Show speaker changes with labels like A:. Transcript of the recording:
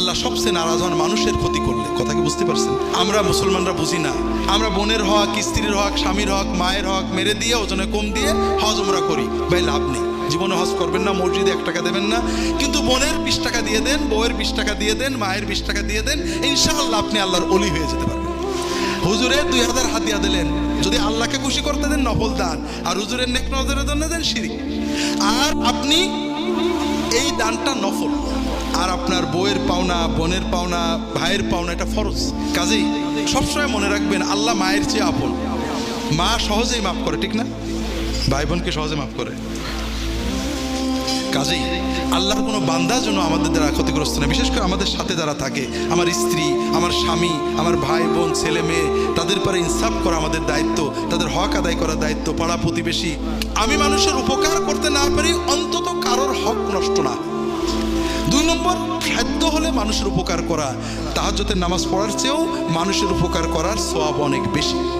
A: আল্লাহ সবচেয়ে নারাজ হন মানুষের ক্ষতি করলে। কথা কি বুঝতে পারছেন? আমরা মুসলমানরা বুঝি না। আমরা বোনের হক, স্ত্রীর হক, স্বামীর হক, মায়ের হক, মেরে দিয়ে, ওজনে কম দিয়ে হজ আমরা করি। ভাই, লাভ নেই। জীবনে হজ করবেন না, মসজিদে এক টাকা দেবেন না। কিন্তু বোনের বিশ টাকা দিয়ে দেন, বউয়ের বিশ টাকা দিয়ে দেন, মায়ের বিশ টাকা দিয়ে দেন, ইনশাআল্লাহ আপনি আল্লাহর অলি হয়ে যেতে পারবেন। হুজুরে দুই হাজার হাতিয়া দিলেন। যদি আল্লাহকে খুশি করতে দেন, নফল দান। আর হুজুরের নেক নজরের জন্য দেন শিরিক। আর আপনি এই দানটা নফল। আর আপনার বউয়ের পাওনা, বোনের পাওনা, ভাইয়ের পাওনা, এটা ফরজ। কাজেই সবসময় মনে রাখবেন, আল্লাহ মায়ের চেয়ে আপন। মা সহজেই মাফ করে, ঠিক না? ভাই বোনকে সহজে মাফ করে। কাজেই আল্লাহর কোনো বান্দা যেন আমাদের দ্বারা ক্ষতিগ্রস্ত না বিশেষ করে আমাদের সাথে যারা থাকে, আমার স্ত্রী, আমার স্বামী, আমার ভাই, বোন, ছেলে, মেয়ে, তাদের পরে ইনসাফ করা আমাদের দায়িত্ব, তাদের হক আদায় করার দায়িত্ব, পাড়া প্রতিবেশী। আমি মানুষের উপকার করতে না পারি, অন্তত কারোর হক নষ্ট না। নম্বর খাদ্য হলে মানুষের উপকার করা। তাহাজতের নামাজ পড়ার চেয়েও মানুষের উপকার করার সোয়াব অনেক বেশি।